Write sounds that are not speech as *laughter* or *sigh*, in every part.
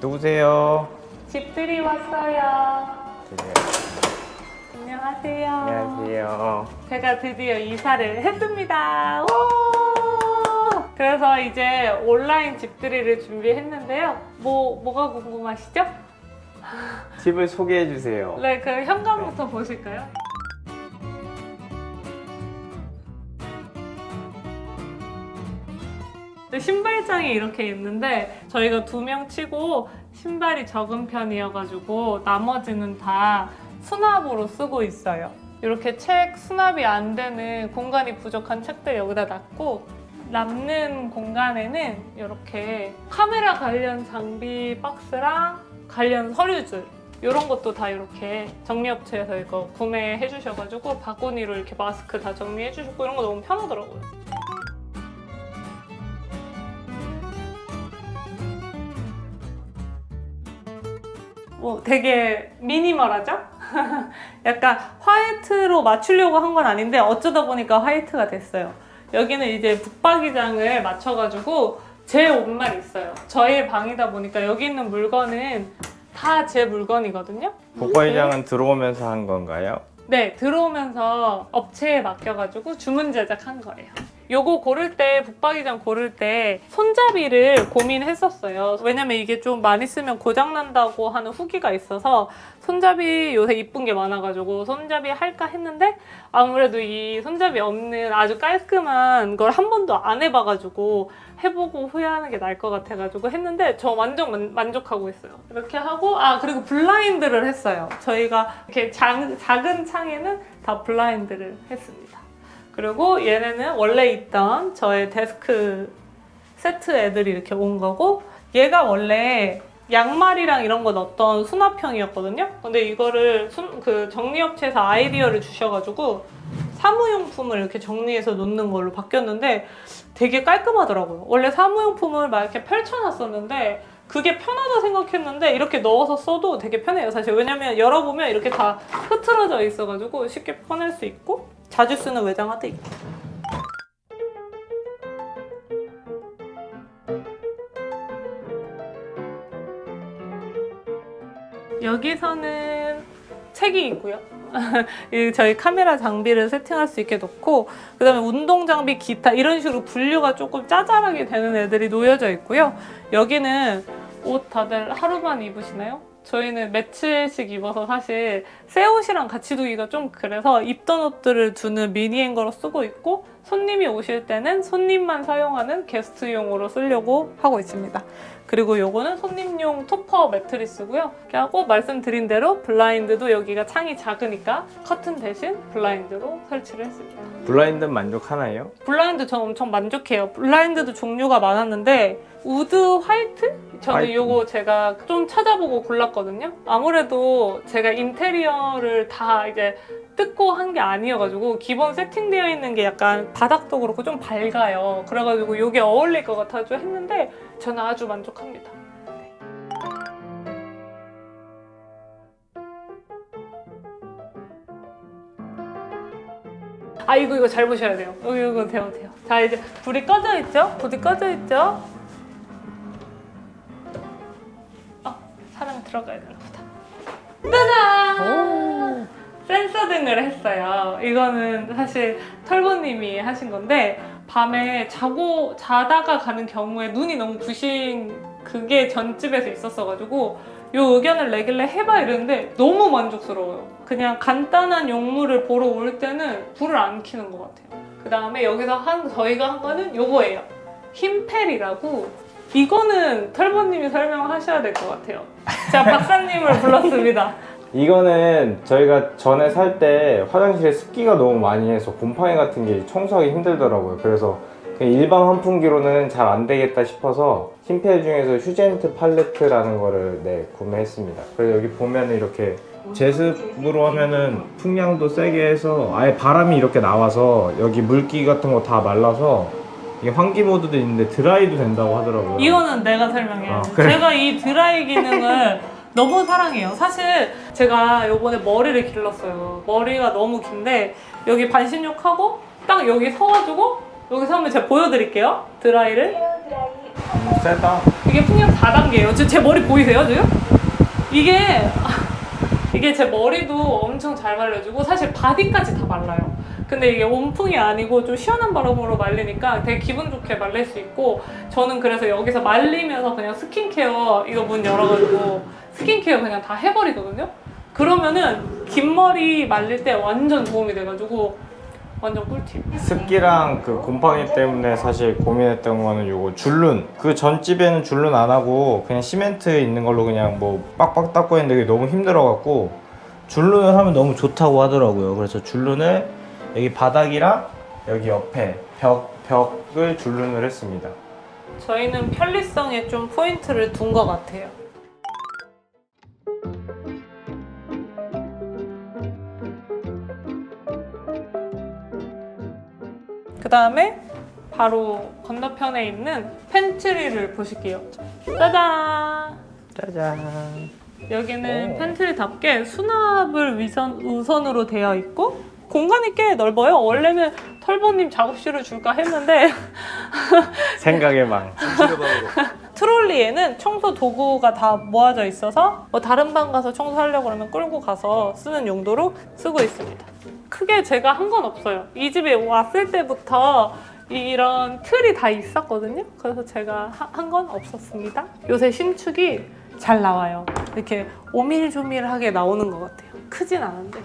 누구세요? 집들이 왔어요. 네, 안녕하세요. 안녕하세요. 제가 드디어 이사를 했습니다. 오! 그래서 이제 온라인 집들이를 준비했는데요. 뭐 뭐가 궁금하시죠? 집을 소개해 주세요. 네, 그 현관부터 보실까요? 네, 신발장이 이렇게 있는데 저희가 두 명 치고 신발이 적은 편이어가지고 나머지는 다 수납으로 쓰고 있어요. 이렇게 책 수납이 안 되는 공간이 부족한 책들 여기다 놨고 남는 공간에는 이렇게 카메라 관련 장비 박스랑 관련 서류줄 이런 것도 다 이렇게 정리업체에서 이거 구매해 주셔가지고 바구니로 이렇게 마스크 다 정리해 주셨고 이런 거 너무 편하더라고요. 뭐 되게 미니멀하죠? *laughs* 약간 화이트로 맞추려고 한 건 아닌데 어쩌다 보니까 화이트가 됐어요. 여기는 이제 북박이장을 맞춰가지고 제 옷만 있어요. 저의 방이다 보니까 여기 있는 물건은 다 제 물건이거든요. 복과이장은 들어오면서 한 건가요? 네, 들어오면서 업체에 맡겨가지고 주문 제작한 거예요. 요거 고를 때, 북박이장 고를 때 손잡이를 고민했었어요. 왜냐면 이게 좀 많이 쓰면 고장 난다고 하는 후기가 있어서 손잡이 요새 이쁜 게 많아가지고 손잡이 할까 했는데 아무래도 이 손잡이 없는 아주 깔끔한 걸 한 번도 안 해봐가지고 해보고 후회하는 게 나을 것 같아가지고 했는데 저 완전 만, 만족하고 있어요. 이렇게 하고 아 그리고 블라인드를 했어요. 저희가 이렇게 작, 작은 창에는 다 블라인드를 했습니다. 그리고 얘네는 원래 있던 저의 데스크 세트 애들이 이렇게 온 거고 얘가 원래 양말이랑 이런 거 넣었던 수납형이었거든요. 근데 이거를 순- 그 정리업체에서 아이디어를 주셔가지고 사무용품을 이렇게 정리해서 놓는 걸로 바뀌었는데 되게 깔끔하더라고요. 원래 사무용품을 막 이렇게 펼쳐놨었는데 그게 편하다 생각했는데 이렇게 넣어서 써도 되게 편해요 사실 왜냐면 열어보면 이렇게 다 흐트러져 있어가지고 쉽게 꺼낼 수 있고 자주 쓰는 외장하드 있고 여기서는 책이 있고요. *laughs* 이 저희 카메라 장비를 세팅할 수 있게 놓고 그다음에 운동 장비 기타 이런 식으로 분류가 조금 짜잘하게 되는 애들이 놓여져 있고요. 여기는 옷 다들 하루만 입으시나요? 저희는 며칠씩 입어서 사실 새 옷이랑 같이 두기가 좀 그래서 입던 옷들을 두는 미니 행거로 쓰고 있고 손님이 오실 때는 손님만 사용하는 게스트용으로 쓰려고 하고 있습니다. 그리고 요거는 손님용 토퍼 매트리스고요. 이렇게 하고 말씀드린 대로 블라인드도 여기가 창이 작으니까 커튼 대신 블라인드로 설치를 했습니다. 블라인드 만족하나요? 블라인드 저 엄청 만족해요. 블라인드도 종류가 많았는데 우드 화이트? 저는 화이트. 요거 제가 좀 찾아보고 골랐거든요. 아무래도 제가 인테리어를 다 이제 뜯고 한 게 아니어가지고 기본 세팅되어 있는 게 약간 바닥도 그렇고 좀 밝아요. 그래가지고 요게 어울릴 것 같아서 했는데 저는 아주 만족합니다. 아 이거 이거 잘 보셔야 돼요. 이거 이거 돼요 돼요. 자 이제 불이 꺼져 있죠? 불이 꺼져 있죠? 어 사람이 들어가야 되나 보다. 짜잔! 센서 등을 했어요. 이거는 사실 털보님이 하신 건데 밤에 자고 자다가 가는 경우에 눈이 너무 부신 그게 전집에서 있었어가지고 요 의견을 내길래 해봐 이랬는데 너무 만족스러워요. 그냥 간단한 용물을 보러 올 때는 불을 안 켜는 것 같아요. 그 다음에 여기서 한 저희가 한 거는 요거예요. 흰펠이라고 이거는 털보님이 설명하셔야 될 것 같아요. 자 *laughs* 박사님을 불렀습니다. 이거는 저희가 전에 살 때 화장실에 습기가 너무 많이 해서 곰팡이 같은 게 청소하기 힘들더라고요. 그래서 그냥 일반 환풍기로는 잘 안 되겠다 싶어서 흰펠 중에서 휴젠트 팔레트라는 거를 네, 구매했습니다. 그래서 여기 보면은 이렇게 제습으로 하면은 풍량도 세게 해서 아예 바람이 이렇게 나와서 여기 물기 같은 거 다 말라서 이게 환기 모드도 있는데 드라이도 된다고 하더라고요. 이거는 내가 설명해요. 아, 그래? 제가 이 드라이 기능을 *laughs* 너무 사랑해요. 사실 제가 요번에 머리를 길렀어요. 머리가 너무 긴데 여기 반신욕하고 딱 여기 서가지고 여기 서면 제가 보여드릴게요. 드라이를. 헤어 드라이 음, 세다. 이게 풍력 4단계예요. 제, 제 머리 보이세요 지금? 이게 이게 제 머리도 엄청 잘 말려주고 사실 바디까지 다 말라요. 근데 이게 온풍이 아니고 좀 시원한 바람으로 말리니까 되게 기분 좋게 말릴 수 있고 저는 그래서 여기서 말리면서 그냥 스킨케어 이거 문 열어가지고 스킨케어 그냥 다 해버리거든요. 그러면은 긴 머리 말릴 때 완전 도움이 돼가지고 완전 꿀팁. 습기랑 그 곰팡이 때문에 사실 고민했던 거는 요거 줄눈. 그 전집에는 줄눈 안 하고 그냥 시멘트 있는 걸로 그냥 뭐 빡빡 닦고 했는데 너무 힘들어갖고 줄눈을 하면 너무 좋다고 하더라고요. 그래서 줄눈을 여기 바닥이랑 여기 옆에 벽, 벽을 줄눈을 했습니다. 저희는 편리성에 좀 포인트를 둔 것 같아요. 다음에 바로 건너편에 있는 팬트리를 보실게요. 짜잔! 짜잔. 여기는 오. 팬트리답게 수납을 위선, 우선으로 되어 있고 공간이 꽤 넓어요. 원래는 털보님 작업실을 줄까 했는데 *laughs* 생각의 망. 트롤리에는 청소 도구가 다 모아져 있어서 뭐 다른 방 가서 청소하려고 그러면 끌고 가서 쓰는 용도로 쓰고 있습니다. 크게 제가 한 건 없어요. 이 집에 왔을 때부터 이런 틀이 다 있었거든요. 그래서 제가 한 건 없었습니다. 요새 신축이 잘 나와요. 이렇게 오밀조밀하게 나오는 것 같아요. 크진 않은데.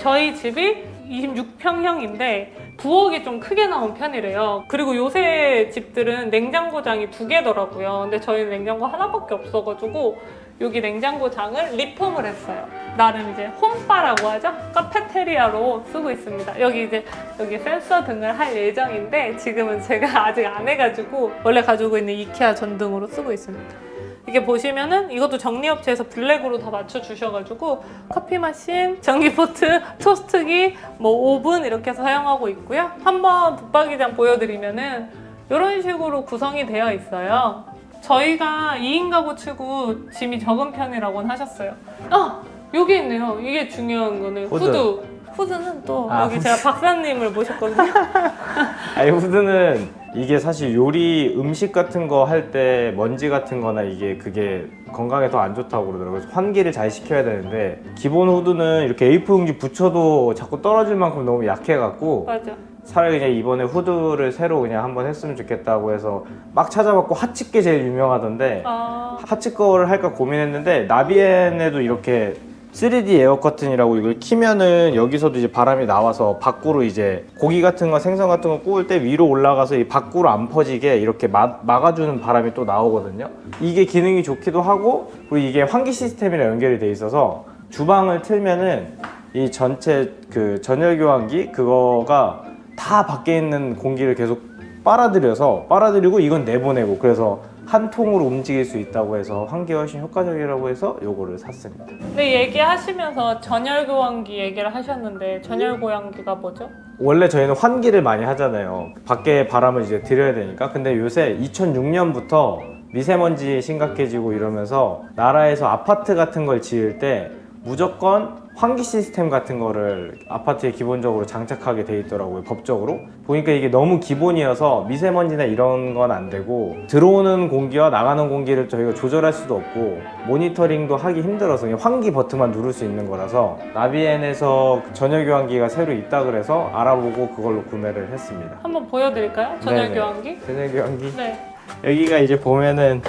저희 집이 26평형인데 부엌이 좀 크게 나온 편이래요. 그리고 요새 집들은 냉장고장이 두 개더라고요. 근데 저희는 냉장고 하나밖에 없어가지고 여기 냉장고장을 리폼을 했어요. 나름 이제 홈바라고 하죠. 카페테리아로 쓰고 있습니다. 여기 이제 여기 센서 등을 할 예정인데 지금은 제가 아직 안 해가지고 원래 가지고 있는 이케아 전등으로 쓰고 있습니다. 이게 보시면은 이것도 정리업체에서 블랙으로 다 맞춰 주셔가지고 커피 마신, 전기포트, 토스트기, 뭐 오븐 이렇게 해서 사용하고 있고요. 한번 붙박이장 보여드리면은 이런 식으로 구성이 되어 있어요. 저희가 2인 가구 치고 짐이 적은 편이라고는 하셨어요. 아 여기 있네요. 이게 중요한 거는 후드. 후드. 후드는 또 아, 여기. 제가 박사님을 모셨거든요. *laughs* 아니 후드는 이게 사실 요리 음식 같은 거 할 때 먼지 같은 거나 이게 그게 건강에 더 안 좋다고 그러더라고요. 그래서 환기를 잘 시켜야 되는데 기본 후드는 이렇게 A4 용지 붙여도 자꾸 떨어질 만큼 너무 약해갖고 맞아. 차라리 그냥 이번에 후드를 새로 그냥 한번 했으면 좋겠다고 해서 막 찾아봤고 하치께 제일 유명하던데 아 하치 거를 할까 고민했는데 나비엔에도 이렇게 3D 에어 커튼이라고 이걸 키면은 여기서도 이제 바람이 나와서 밖으로 이제 고기 같은 거 생선 같은 거 구울 때 위로 올라가서 이 밖으로 안 퍼지게 이렇게 막, 막아주는 바람이 또 나오거든요. 이게 기능이 좋기도 하고 그리고 이게 환기 시스템이랑 연결이 돼 있어서 주방을 틀면은 이 전체 그 전열 교환기 그거가 다 밖에 있는 공기를 계속 빨아들여서 빨아들이고 이건 내보내고 그래서 한 통으로 움직일 수 있다고 해서 환기에 훨씬 효과적이라고 해서 요거를 샀습니다. 근데 얘기하시면서 전열 교환기 얘기를 하셨는데 전열 교환기가 뭐죠? 원래 저희는 환기를 많이 하잖아요. 밖에 바람을 이제 들여야 되니까. 근데 요새 2006년부터 미세먼지 심각해지고 이러면서 나라에서 아파트 같은 걸 지을 때 무조건 환기 시스템 같은 거를 아파트에 기본적으로 장착하게 돼 있더라고요 법적으로 보니까 이게 너무 기본이어서 미세먼지나 이런 건 안 되고 들어오는 공기와 나가는 공기를 저희가 조절할 수도 없고 모니터링도 하기 힘들어서 그냥 환기 버튼만 누를 수 있는 거라서 나비엔에서 전열 교환기가 새로 있다 그래서 알아보고 그걸로 구매를 했습니다 한번 보여드릴까요? 전열 네네. 교환기? 전열 교환기 네. 여기가 이제 보면은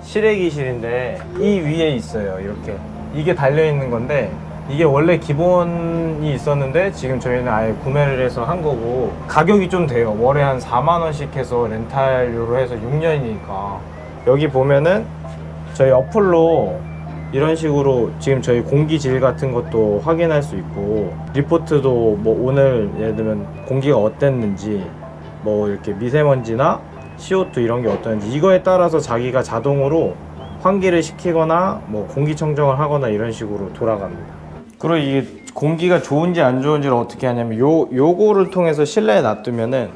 실외기실인데 이 위에 있어요 이렇게 이게 달려 있는 건데 이게 원래 기본이 있었는데 지금 저희는 아예 구매를 해서 한 거고 가격이 좀 돼요 월에 한 4만 원씩 해서 렌탈료로 해서 6년이니까 여기 보면은 저희 어플로 이런 식으로 지금 저희 공기질 같은 것도 확인할 수 있고 리포트도 뭐 오늘 예를 들면 공기가 어땠는지 뭐 이렇게 미세먼지나 CO2 이런 게 어떤지 이거에 따라서 자기가 자동으로 환기를 시키거나 뭐 공기청정을 하거나 이런 식으로 돌아갑니다. 그리고 이게 공기가 좋은지 안 좋은지를 어떻게 하냐면 요 요거를 통해서 실내에 놔두면은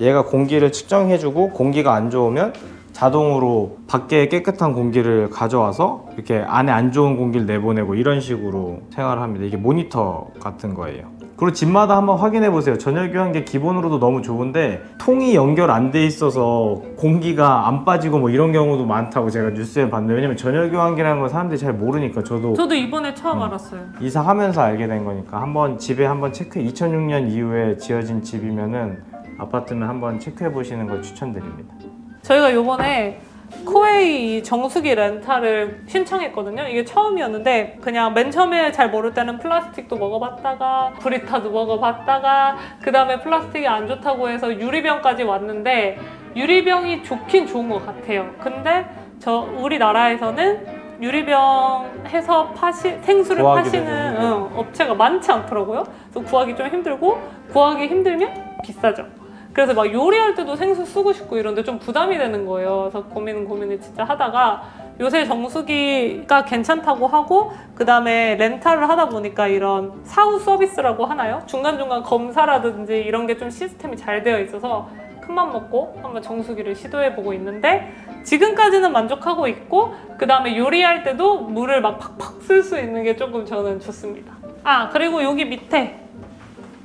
얘가 공기를 측정해주고 공기가 안 좋으면 자동으로 밖에 깨끗한 공기를 가져와서 이렇게 안에 안 좋은 공기를 내보내고 이런 식으로 생활을 합니다. 이게 모니터 같은 거예요. 그리고 집마다 한번 확인해 보세요. 전열 교환기 기본으로도 너무 좋은데 통이 연결 안 돼 있어서 공기가 안 빠지고 뭐 이런 경우도 많다고 제가 뉴스에 봤는데 왜냐면 전열 교환기라는 걸 사람들이 잘 모르니까 저도 저도 이번에 처음 알았어요. 이사하면서 알게 된 거니까 한번 집에 한번 체크 2006년 이후에 지어진 집이면은 아파트면 한번 체크해 보시는 걸 추천드립니다. 저희가 요번에 코웨이 정수기 렌탈을 신청했거든요. 이게 처음이었는데 그냥 맨 처음에 잘 모를 때는 플라스틱도 먹어봤다가 브리타도 먹어봤다가 그 다음에 플라스틱이 안 좋다고 해서 유리병까지 왔는데 유리병이 좋긴 좋은 것 같아요. 근데 저 우리나라에서는 유리병 해서 파시 생수를 파시는. 응, 업체가 많지 않더라고요. 그래서 구하기 좀 힘들고 구하기 힘들면 비싸죠. 그래서 막 요리할 때도 생수 쓰고 싶고 이런데 좀 부담이 되는 거예요. 그래서 고민 고민을 진짜 하다가 요새 정수기가 괜찮다고 하고 그 다음에 렌탈을 하다 보니까 이런 사후 서비스라고 하나요? 중간중간 검사라든지 이런 게 좀 시스템이 잘 되어 있어서 큰맘 먹고 한번 정수기를 시도해 보고 있는데 지금까지는 만족하고 있고 그 다음에 요리할 때도 물을 막 팍팍 쓸 수 있는 게 조금 저는 좋습니다. 아 그리고 여기 밑에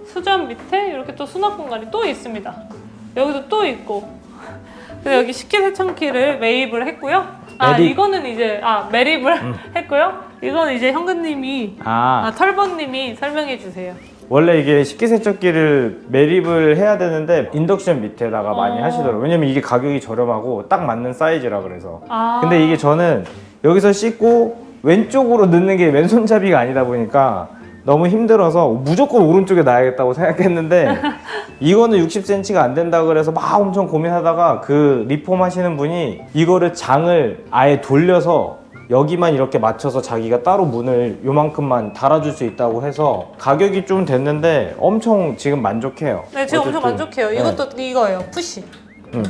수전 밑에 이렇게 또 수납 공간이 또 있습니다. 여기도 또 있고. 그래서 여기 식기 세척기를 매입을 했고요. 아 매립. 이거는 이제 아 매립을 *laughs* 했고요. 이건 이제 현근님이 아, 아 털번님이 설명해 주세요. 원래 이게 식기세척기를 매립을 해야 되는데 인덕션 밑에다가 많이 어. 하시더라고요. 왜냐면 이게 가격이 저렴하고 딱 맞는 사이즈라 그래서. 아 근데 이게 저는 여기서 씻고 왼쪽으로 넣는 게 왼손잡이가 아니다 보니까 너무 힘들어서 무조건 오른쪽에 놔야겠다고 생각했는데 *laughs* 이거는 60cm가 안 된다 그래서 막 엄청 고민하다가 그 리폼 하시는 분이 이거를 장을 아예 돌려서 여기만 이렇게 맞춰서 자기가 따로 문을 요만큼만 달아줄 수 있다고 해서 가격이 좀 됐는데 엄청 지금 만족해요. 네, 엄청 어쨌든. 만족해요. 네. 이것도 이거예요. 푸시. 음.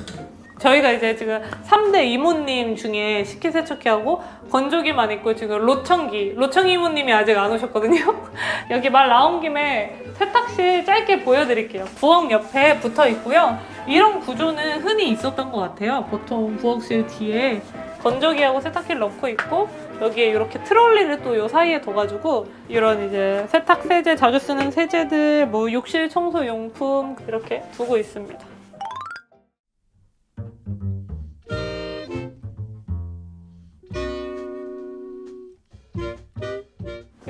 저희가 이제 지금 3대 이모님 중에 식기세척기하고 건조기만 있고 지금 로청기, 로청 이모님이 아직 안 오셨거든요. *laughs* 여기 말 나온 김에 세탁실 짧게 보여드릴게요. 부엌 옆에 붙어 있고요. 이런 구조는 흔히 있었던 것 같아요. 보통 부엌실 뒤에 건조기하고 세탁기를 넣고 있고 여기에 이렇게 트롤리를 또 요 사이에 둬가지고 이런 이제 세탁 세제 자주 쓰는 세제들 뭐 욕실 청소 용품 이렇게 두고 있습니다.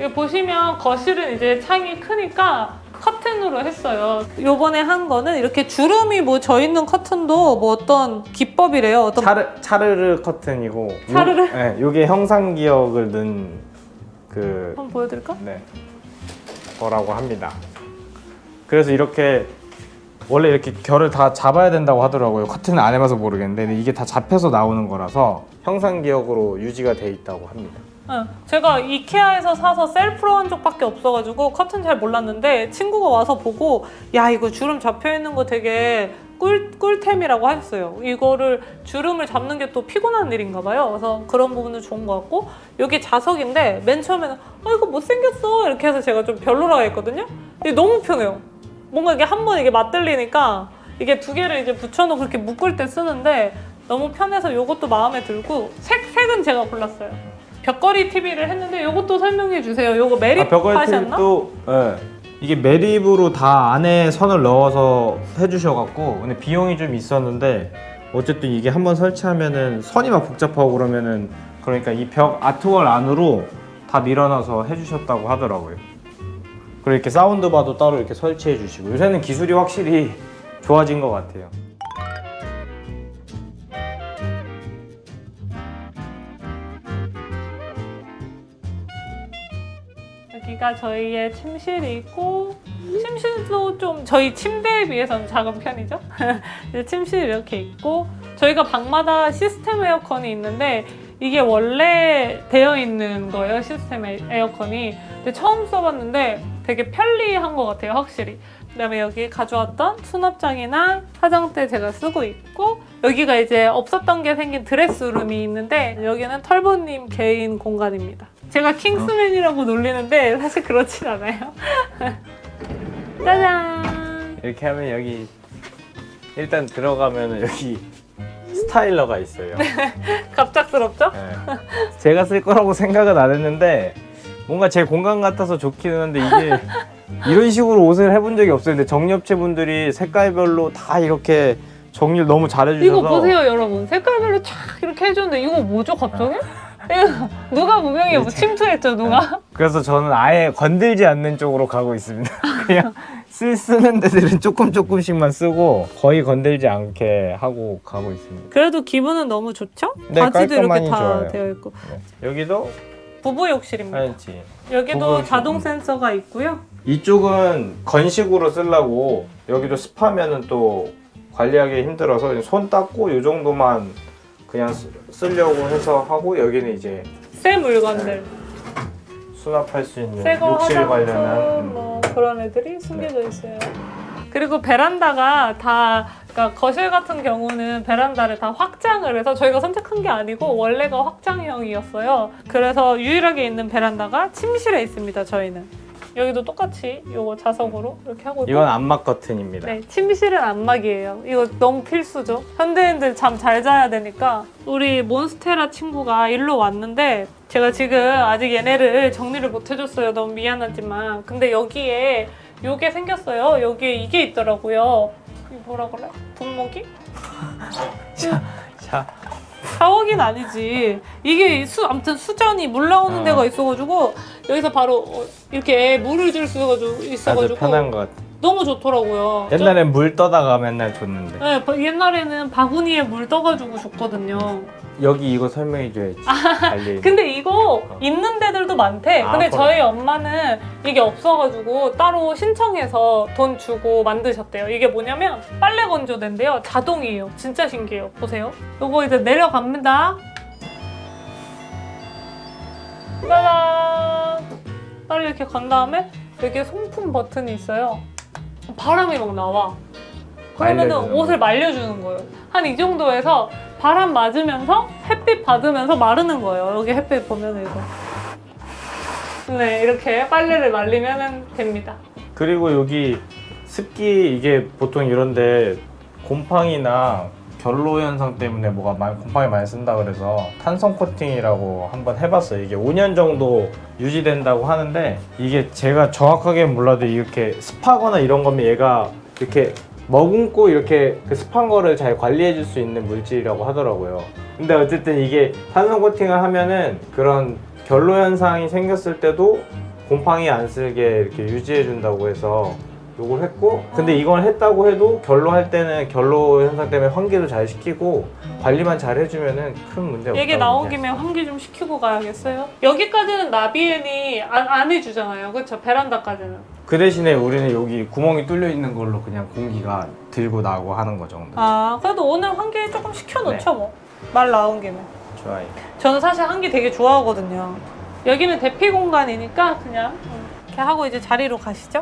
여기 보시면 거실은 이제 창이 크니까 커튼으로 했어요. 요번에 한 거는 이렇게 주름이 뭐 져 있는 커튼도 뭐 어떤 기법이래요. 어떤 차르, 차르르 커튼이고 요- 차르르? 네, 요게 형상 기억을 넣은 그 한번 보여드릴까? 네. 거라고 합니다. 그래서 이렇게 원래 이렇게 결을 다 잡아야 된다고 하더라고요. 커튼을 안 해봐서 모르겠는데 근데 이게 다 잡혀서 나오는 거라서 형상 기억으로 유지가 돼 있다고 합니다. 응, 제가 이케아에서 사서 셀프로 한 적밖에 없어가지고 커튼 잘 몰랐는데 친구가 와서 보고 야 이거 주름 잡혀 있는 거 되게 꿀, 꿀템이라고 하셨어요. 이거를 주름을 잡는 게 또 피곤한 일인가 봐요. 그래서 그런 부분은 좋은 것 같고 여기 자석인데 맨 처음에는 아 이거 못생겼어 이렇게 해서 제가 좀 별로라고 했거든요. 근데 너무 편해요. 뭔가 이게 한 번 이게 맞들리니까 이게 두 개를 이제 붙여놓고 그렇게 묶을 때 쓰는데 너무 편해서 이것도 마음에 들고 색 색은 제가 골랐어요. 벽걸이 TV를 했는데 이것도 설명해 주세요. 이거 매립 아, 벽걸이 하셨나? 팁도 예. 이게 매립으로 다 안에 선을 넣어서 해주셔갖고 근데 비용이 좀 있었는데 어쨌든 이게 한번 설치하면은 선이 막 복잡하고 그러면은 그러니까 이 벽 아트월 안으로 다 밀어넣어서 해주셨다고 하더라고요. 그리고 이렇게 사운드바도 따로 이렇게 설치해 주시고 요새는 기술이 확실히 좋아진 것 같아요. 여기가 저희의 침실이 있고 침실도 좀 저희 침대에 비해서는 작은 편이죠. *laughs* 침실 이렇게 있고 저희가 방마다 시스템 에어컨이 있는데 이게 원래 되어 있는 거예요 시스템 에- 에어컨이. 근데 처음 써봤는데 되게 편리한 것 같아요 확실히. 그다음에 여기 가져왔던 수납장이나 화장대 제가 쓰고 있고 여기가 이제 없었던 게 생긴 드레스룸이 있는데 여기는 털보님 개인 공간입니다. 제가 킹스맨이라고 놀리는데 사실 그렇진 않아요. *laughs* 짜잔. 이렇게 하면 여기 일단 들어가면은 여기 스타일러가 있어요. *laughs* 갑작스럽죠? 네. 제가 쓸 거라고 생각은 안 했는데 뭔가 제 공간 같아서 좋기는 한데 이게 *laughs* 이런 식으로 옷을 해본 적이 없어요. 근데 정리업체 분들이 색깔별로 다 이렇게 정리를 너무 잘해주셔서 이거 보세요 여러분 색깔별로 쫙 이렇게 해줬는데 이거 뭐죠 갑자기? 이거 누가 분명히 뭐 침투했죠 누가? 그래서 저는 아예 건들지 않는 쪽으로 가고 있습니다. *laughs* 그냥 쓸 쓰는 데들은 조금 조금씩만 쓰고 거의 건들지 않게 하고 가고 있습니다. 그래도 기분은 너무 좋죠? 네, 바지도 이렇게 깔끔하니 다 좋아요. 되어 있고 네. 여기도 부부 욕실입니다 하얀지. 여기도 부부 자동 욕실. 센서가 있고요 이쪽은 건식으로 쓰려고 여기도 습하면은 또 관리하기 힘들어서 손 닦고 이 정도만 그냥 쓰, 쓰려고 해서 하고 여기는 이제 새 물건들 수납할 수 있는 새거 욕실 화장품 관련한 음. 뭐 그런 애들이 숨겨져 있어요. 그리고 베란다가 다 그러니까 거실 같은 경우는 베란다를 다 확장을 해서 저희가 선택한 게 아니고 원래가 확장형이었어요. 그래서 유일하게 있는 베란다가 침실에 있습니다. 저희는 여기도 똑같이 요거 자석으로 이렇게 하고 있고 이건 안막 커튼입니다. 네, 침실은 안막이에요. 이거 너무 필수죠. 현대인들 잠 잘 자야 되니까 우리 몬스테라 친구가 일로 왔는데 제가 지금 아직 얘네를 정리를 못 해줬어요. 너무 미안하지만 근데 여기에 요게 생겼어요. 여기에 이게 있더라고요. 이게 뭐라 그래? 분무기? *laughs* 자, 샤워기는 아니지. 이게 수 아무튼 수전이 물 나오는 아. 데가 있어가지고 여기서 바로 어, 이렇게 물을 줄 수가 아주 있어가지고 편한 것 같아. 너무 좋더라고요. 옛날엔 물 떠다가 맨날 줬는데 네, 바- 옛날에는 바구니에 물 떠가지고 줬거든요. 여기 이거 설명해 줘야지. 관리. *laughs* 근데 이거 있는 데들도 많대. 아, 근데 그래. 저희 엄마는 이게 없어가지고 따로 신청해서 돈 주고 만드셨대요. 이게 뭐냐면 빨래 건조대인데요. 자동이에요. 진짜 신기해요. 보세요. 요거 이제 내려갑니다. 짜잔! 빨리 이렇게 간 다음에 여기에 송풍 버튼이 있어요. 바람이 막 나와. 그러면은 말려주는 옷을 말려주는 거예요. 한 이 정도에서 바람 맞으면서 햇빛 받으면서 마르는 거예요. 여기 햇빛 보면 이거. 네, 이렇게 빨래를 말리면 됩니다. 그리고 여기 습기 이게 보통 이런데 곰팡이나 결로 현상 때문에 뭐가 많이 곰팡이 많이 쓴다 그래서 탄성 코팅이라고 한번 해봤어요. 이게 5년 정도 유지된다고 하는데 이게 제가 정확하게 몰라도 이렇게 습하거나 이런 거면 얘가 이렇게 머금고 이렇게 그 습한 거를 잘 관리해 줄 수 있는 물질이라고 하더라고요. 근데 어쨌든 이게 탄성 코팅을 하면은 그런 결로 현상이 생겼을 때도 곰팡이 안 쓰게 이렇게 유지해 준다고 해서 요걸 했고 근데 이걸 했다고 해도 결로 할 때는 결로 현상 때문에 환기도 잘 시키고 관리만 잘 해주면은 큰 문제 없다고 얘기 나온. 김에 환기 좀 시키고 가야겠어요. 여기까지는 나비엔이 안, 안 해주잖아요. 그렇죠? 베란다까지는. 그 대신에 우리는 여기 구멍이 뚫려 있는 걸로 그냥 공기가 들고 나고 하는 거 정도 아, 그래도 오늘 환기 조금 시켜놓죠 뭐. 말 나온 김에. 좋아요 저는 사실 환기 되게 좋아하거든요. 여기는 대피 공간이니까 그냥 음, 이렇게 하고 이제 자리로 가시죠.